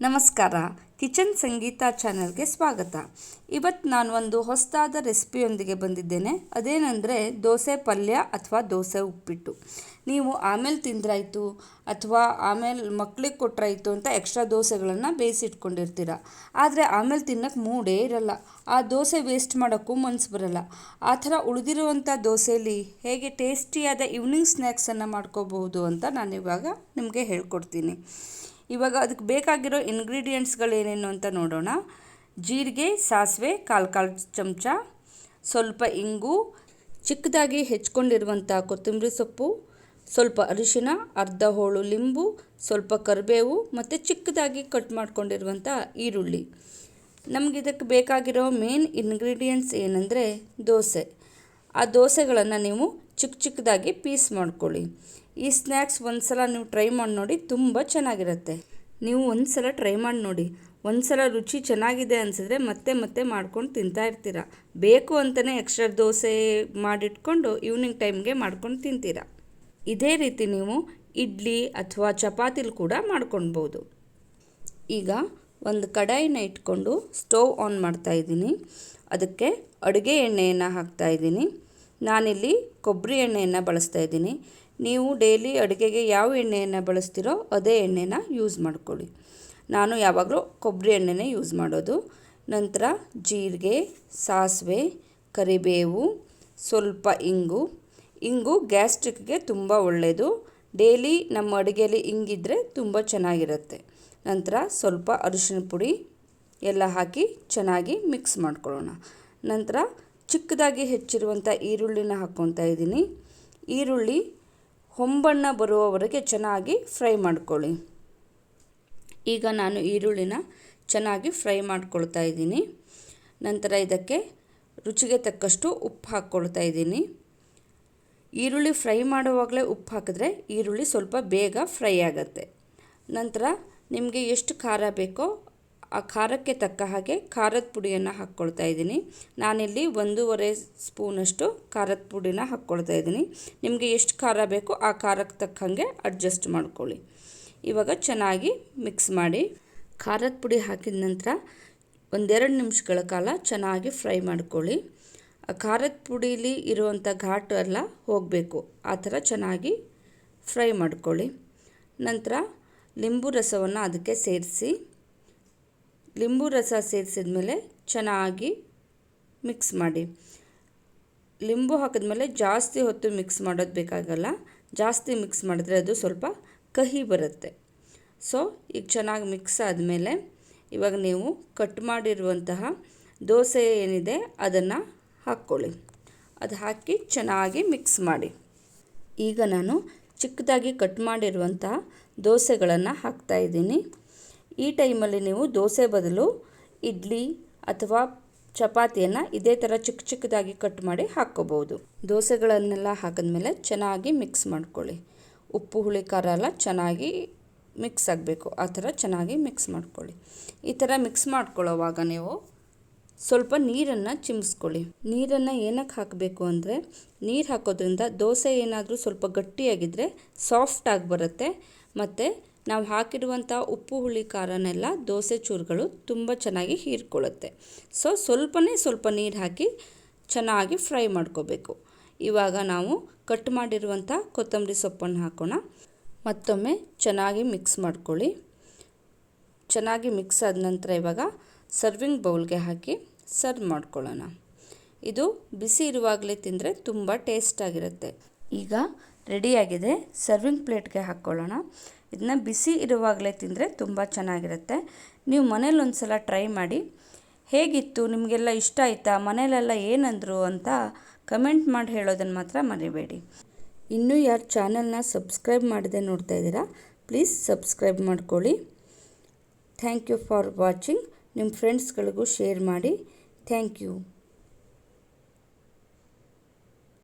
ನಮಸ್ಕಾರ. ಕಿಚನ್ ಸಂಗೀತ ಚಾನಲ್ಗೆ ಸ್ವಾಗತ. ಇವತ್ತು ನಾನು ಒಂದು ಹೊಸದಾದ ರೆಸಿಪಿಯೊಂದಿಗೆ ಬಂದಿದ್ದೇನೆ. ಅದೇನೆಂದರೆ ದೋಸೆ ಪಲ್ಯ ಅಥವಾ ದೋಸೆ ಉಪ್ಪಿಟ್ಟು. ನೀವು ಆಮೇಲೆ ತಿಂದ್ರಾಯ್ತು ಅಥವಾ ಆಮೇಲೆ ಮಕ್ಳಿಗೆ ಕೊಟ್ಟರಾಯಿತು ಅಂತ ಎಕ್ಸ್ಟ್ರಾ ದೋಸೆಗಳನ್ನು ಬೇಯಿಸಿಟ್ಕೊಂಡಿರ್ತೀರ. ಆದರೆ ಆಮೇಲೆ ತಿನ್ನೋಕ್ಕೆ ಮೂಡೇ ಇರಲ್ಲ. ಆ ದೋಸೆ ವೇಸ್ಟ್ ಮಾಡೋಕ್ಕೂ ಮನಸ್ಸು ಬರಲ್ಲ. ಆ ಥರ ಉಳಿದಿರುವಂಥ ದೋಸೆಯಲ್ಲಿ ಹೇಗೆ ಟೇಸ್ಟಿಯಾದ ಈವ್ನಿಂಗ್ ಸ್ನ್ಯಾಕ್ಸನ್ನು ಮಾಡ್ಕೋಬಹುದು ಅಂತ ನಾನು ಇವಾಗ ನಿಮಗೆ ಹೇಳ್ಕೊಡ್ತೀನಿ. ಇವಾಗ ಅದಕ್ಕೆ ಬೇಕಾಗಿರೋ ಇಂಗ್ರೀಡಿಯೆಂಟ್ಸ್ಗಳೇನೇನು ಅಂತ ನೋಡೋಣ. ಜೀರಿಗೆ, ಸಾಸಿವೆ ಕಾಲು ಕಾಲು ಚಮಚ, ಸ್ವಲ್ಪ ಇಂಗು, ಚಿಕ್ಕದಾಗಿ ಹೆಚ್ಕೊಂಡಿರುವಂಥ ಕೊತ್ತಂಬರಿ ಸೊಪ್ಪು, ಸ್ವಲ್ಪ ಅರಿಶಿನ, ಅರ್ಧ ಹೋಳು ಲಿಂಬು, ಸ್ವಲ್ಪ ಕರಿಬೇವು ಮತ್ತು ಚಿಕ್ಕದಾಗಿ ಕಟ್ ಮಾಡ್ಕೊಂಡಿರುವಂಥ ಈರುಳ್ಳಿ. ನಮಗಿದಕ್ಕೆ ಬೇಕಾಗಿರೋ ಮೇನ್ ಇಂಗ್ರೀಡಿಯೆಂಟ್ಸ್ ಏನಂದರೆ ದೋಸೆ. ಆ ದೋಸೆಗಳನ್ನು ನೀವು ಚಿಕ್ಕ ಚಿಕ್ಕದಾಗಿ ಪೀಸ್ ಮಾಡ್ಕೊಳ್ಳಿ. ಈ ಸ್ನ್ಯಾಕ್ಸ್ ಒಂದು ಸಲ ನೀವು ಟ್ರೈ ಮಾಡಿ ನೋಡಿ ತುಂಬ ಚೆನ್ನಾಗಿರುತ್ತೆ. ನೀವು ಒಂದು ಸಲ ಟ್ರೈ ಮಾಡಿ ನೋಡಿ. ಒಂದು ಸಲ ರುಚಿ ಚೆನ್ನಾಗಿದೆ ಅನಿಸಿದ್ರೆ ಮತ್ತೆ ಮತ್ತೆ ಮಾಡ್ಕೊಂಡು ತಿಂತಾ ಇರ್ತೀರ. ಬೇಕು ಅಂತಲೇ ಎಕ್ಸ್ಟ್ರಾ ದೋಸೆ ಮಾಡಿಟ್ಕೊಂಡು ಈವ್ನಿಂಗ್ ಟೈಮ್ಗೆ ಮಾಡ್ಕೊಂಡು ತಿಂತೀರ. ಇದೇ ರೀತಿ ನೀವು ಇಡ್ಲಿ ಅಥವಾ ಚಪಾತಿಲಿ ಕೂಡ ಮಾಡ್ಕೊಳ್ಬೋದು ಈಗ ಒಂದು ಕಡಾಯಿನ ಇಟ್ಕೊಂಡು ಸ್ಟವ್ ಆನ್ ಮಾಡ್ತಾ ಇದ್ದೀನಿ. ಅದಕ್ಕೆ ಅಡುಗೆ ಎಣ್ಣೆಯನ್ನು ಹಾಕ್ತಾ ಇದ್ದೀನಿ. ನಾನಿಲ್ಲಿ ಕೊಬ್ಬರಿ ಎಣ್ಣೆಯನ್ನು ಬಳಸ್ತಾ ಇದ್ದೀನಿ. ನೀವು ಡೈಲಿ ಅಡುಗೆಗೆ ಯಾವ ಎಣ್ಣೆಯನ್ನು ಬಳಸ್ತೀರೋ ಅದೇ ಎಣ್ಣೆನ ಯೂಸ್ ಮಾಡ್ಕೊಳ್ಳಿ. ನಾನು ಯಾವಾಗಲೂ ಕೊಬ್ಬರಿ ಎಣ್ಣೆನೇ ಯೂಸ್ ಮಾಡೋದು. ನಂತರ ಜೀರಿಗೆ, ಸಾಸಿವೆ, ಕರಿಬೇವು, ಸ್ವಲ್ಪ ಇಂಗು. ಇಂಗು ಗ್ಯಾಸ್ಟ್ರಿಕ್ಗೆ ತುಂಬ ಒಳ್ಳೆಯದು ಡೈಲಿ ನಮ್ಮ ಅಡುಗೆಯಲ್ಲಿ ಹಿಂಗಿದ್ರೆ ತುಂಬ ಚೆನ್ನಾಗಿರುತ್ತೆ. ನಂತರ ಸ್ವಲ್ಪ ಅರಿಶಿನ ಪುಡಿ ಎಲ್ಲ ಹಾಕಿ ಚೆನ್ನಾಗಿ ಮಿಕ್ಸ್ ಮಾಡ್ಕೊಳ್ಳೋಣ. ನಂತರ ಚಿಕ್ಕದಾಗಿ ಹೆಚ್ಚಿರುವಂಥ ಈರುಳ್ಳಿನ ಹಾಕ್ಕೊತಾ ಇದ್ದೀನಿ. ಈರುಳ್ಳಿ ಹೊಂಬಣ್ಣ ಬರುವವರೆಗೆ ಚೆನ್ನಾಗಿ ಫ್ರೈ ಮಾಡ್ಕೊಳ್ಳಿ. ಈಗ ನಾನು ಈರುಳ್ಳಿನ ಚೆನ್ನಾಗಿ ಫ್ರೈ ಮಾಡ್ಕೊಳ್ತಾ ಇದ್ದೀನಿ. ನಂತರ ಇದಕ್ಕೆ ರುಚಿಗೆ ತಕ್ಕಷ್ಟು ಉಪ್ಪು ಹಾಕ್ಕೊಳ್ತಾ ಇದ್ದೀನಿ. ಈರುಳ್ಳಿ ಫ್ರೈ ಮಾಡುವಾಗಲೇ ಉಪ್ಪು ಹಾಕಿದ್ರೆ ಈರುಳ್ಳಿ ಸ್ವಲ್ಪ ಬೇಗ ಫ್ರೈ ಆಗುತ್ತೆ. ನಂತರ ನಿಮಗೆ ಎಷ್ಟು ಖಾರ ಬೇಕೋ ಆ ಖಾರಕ್ಕೆ ತಕ್ಕ ಹಾಗೆ ಖಾರದ ಪುಡಿಯನ್ನು ಹಾಕ್ಕೊಳ್ತಾ ಇದ್ದೀನಿ. ನಾನಿಲ್ಲಿ ಒಂದೂವರೆ ಸ್ಪೂನಷ್ಟು ಖಾರದ ಪುಡಿನ ಹಾಕ್ಕೊಳ್ತಾ ಇದ್ದೀನಿ. ನಿಮಗೆ ಎಷ್ಟು ಖಾರ ಬೇಕೋ ಆ ಖಾರಕ್ಕೆ ತಕ್ಕ ಹಾಗೆ ಅಡ್ಜಸ್ಟ್ ಮಾಡ್ಕೊಳ್ಳಿ. ಇವಾಗ ಚೆನ್ನಾಗಿ ಮಿಕ್ಸ್ ಮಾಡಿ ಖಾರದ ಪುಡಿ ಹಾಕಿದ ನಂತರ ಒಂದೆರಡು ನಿಮಿಷಗಳ ಕಾಲ ಚೆನ್ನಾಗಿ ಫ್ರೈ ಮಾಡ್ಕೊಳ್ಳಿ. ಖಾರದ ಪುಡೀಲಿ ಇರುವಂಥ ಘಾಟು ಎಲ್ಲ ಹೋಗಬೇಕು. ಆ ಥರ ಚೆನ್ನಾಗಿ ಫ್ರೈ ಮಾಡ್ಕೊಳ್ಳಿ. ನಂತರ ಲಿಂಬು ರಸವನ್ನು ಅದಕ್ಕೆ ಸೇರಿಸಿ ಲಿಂಬು ರಸ ಸೇರಿಸಿದ ಮೇಲೆ ಚೆನ್ನಾಗಿ ಮಿಕ್ಸ್ ಮಾಡಿ. ಲಿಂಬು ಹಾಕಿದ್ಮೇಲೆ ಜಾಸ್ತಿ ಹೊತ್ತು ಮಿಕ್ಸ್ ಮಾಡೋದು ಬೇಕಾಗಲ್ಲ. ಜಾಸ್ತಿ ಮಿಕ್ಸ್ ಮಾಡಿದ್ರೆ ಅದು ಸ್ವಲ್ಪ ಕಹಿ ಬರುತ್ತೆ. ಸೊ, ಈಗ ಚೆನ್ನಾಗಿ ಮಿಕ್ಸ್ ಆದಮೇಲೆ ಇವಾಗ ನೀವು ಕಟ್ ಮಾಡಿರುವಂತಹ ದೋಸೆ ಏನಿದೆ ಅದನ್ನು ಹಾಕ್ಕೊಳ್ಳಿ. ಅದು ಹಾಕಿ ಚೆನ್ನಾಗಿ ಮಿಕ್ಸ್ ಮಾಡಿ. ಈಗ ನಾನು ಚಿಕ್ಕದಾಗಿ ಕಟ್ ಮಾಡಿರುವಂತಹ ದೋಸೆಗಳನ್ನು ಹಾಕ್ತಾಯಿದ್ದೀನಿ ಈ ಟೈಮಲ್ಲಿ ನೀವು ದೋಸೆ ಬದಲು ಇಡ್ಲಿ ಅಥವಾ ಚಪಾತಿಯನ್ನು ಇದೇ ಥರ ಚಿಕ್ಕ ಚಿಕ್ಕದಾಗಿ ಕಟ್ ಮಾಡಿ ಹಾಕ್ಕೋಬೋದು ದೋಸೆಗಳನ್ನೆಲ್ಲ ಹಾಕಿದ್ಮೇಲೆ ಚೆನ್ನಾಗಿ ಮಿಕ್ಸ್ ಮಾಡ್ಕೊಳ್ಳಿ. ಉಪ್ಪು, ಹುಳಿ, ಖಾರ ಎಲ್ಲ ಚೆನ್ನಾಗಿ ಮಿಕ್ಸ್ ಆಗಬೇಕು. ಆ ಥರ ಚೆನ್ನಾಗಿ ಮಿಕ್ಸ್ ಮಾಡ್ಕೊಳ್ಳಿ. ಈ ಥರ ಮಿಕ್ಸ್ ಮಾಡ್ಕೊಳ್ಳೋವಾಗ ನೀವು ಸ್ವಲ್ಪ ನೀರನ್ನು ಚಿಮ್ಸ್ಕೊಳ್ಳಿ. ನೀರನ್ನು ಏನಕ್ಕೆ ಹಾಕಬೇಕು ಅಂದರೆ ನೀರು ಹಾಕೋದ್ರಿಂದ ದೋಸೆ ಏನಾದರೂ ಸ್ವಲ್ಪ ಗಟ್ಟಿಯಾಗಿದ್ದರೆ ಸಾಫ್ಟಾಗಿ ಬರುತ್ತೆ. ಮತ್ತು ನಾವು ಹಾಕಿರುವಂಥ ಉಪ್ಪು ಹುಳಿ ಖಾರನೆಲ್ಲ ದೋಸೆ ಚೂರುಗಳು ತುಂಬ ಚೆನ್ನಾಗಿ ಹೀರ್ಕೊಳ್ಳುತ್ತೆ. ಸೊ ಸ್ವಲ್ಪನೇ ಸ್ವಲ್ಪ ನೀರು ಹಾಕಿ ಚೆನ್ನಾಗಿ ಫ್ರೈ ಮಾಡ್ಕೋಬೇಕು. ಇವಾಗ ನಾವು ಕಟ್ ಮಾಡಿರುವಂಥ ಕೊತ್ತಂಬರಿ ಸೊಪ್ಪನ್ನು ಹಾಕೋಣ. ಮತ್ತೊಮ್ಮೆ ಚೆನ್ನಾಗಿ ಮಿಕ್ಸ್ ಮಾಡ್ಕೊಳ್ಳಿ. ಚೆನ್ನಾಗಿ ಮಿಕ್ಸ್ ಆದ ನಂತರ ಇವಾಗ ಸರ್ವಿಂಗ್ ಬೌಲ್ಗೆ ಹಾಕಿ ಸರ್ವ್ ಮಾಡ್ಕೊಳ್ಳೋಣ. ಇದು ಬಿಸಿ ಇರುವಾಗಲೇ ತಿಂದರೆ ತುಂಬ ಟೇಸ್ಟಾಗಿರುತ್ತೆ ಈಗ ರೆಡಿಯಾಗಿದೆ. ಸರ್ವಿಂಗ್ ಪ್ಲೇಟ್ಗೆ ಹಾಕ್ಕೊಳ್ಳೋಣ. ಇದನ್ನ ಬಿಸಿ ಇರುವಾಗಲೇ ತಿಂದರೆ ತುಂಬ ಚೆನ್ನಾಗಿರುತ್ತೆ. ನೀವು ಮನೇಲಿ ಒಂದು ಸಲ ಟ್ರೈ ಮಾಡಿ. ಹೇಗಿತ್ತು? ನಿಮಗೆಲ್ಲ ಇಷ್ಟ ಆಯಿತಾ? ಮನೇಲೆಲ್ಲ ಏನಂದರು ಅಂತ ಕಮೆಂಟ್ ಮಾಡಿ ಹೇಳೋದನ್ನು ಮಾತ್ರ ಮರಿಬೇಡಿ. ಇನ್ನೂ ಯಾರು ಚಾನಲ್ನ ಸಬ್ಸ್ಕ್ರೈಬ್ ಮಾಡದೆ ನೋಡ್ತಾ ಇದ್ದೀರಾ, ಪ್ಲೀಸ್ ಸಬ್ಸ್ಕ್ರೈಬ್ ಮಾಡ್ಕೊಳ್ಳಿ. Thank you for watching. ನಿಮ್ಮ ಫ್ರೆಂಡ್ಸ್ಗಳಿಗೂ ಶೇರ್ ಮಾಡಿ. Thank you.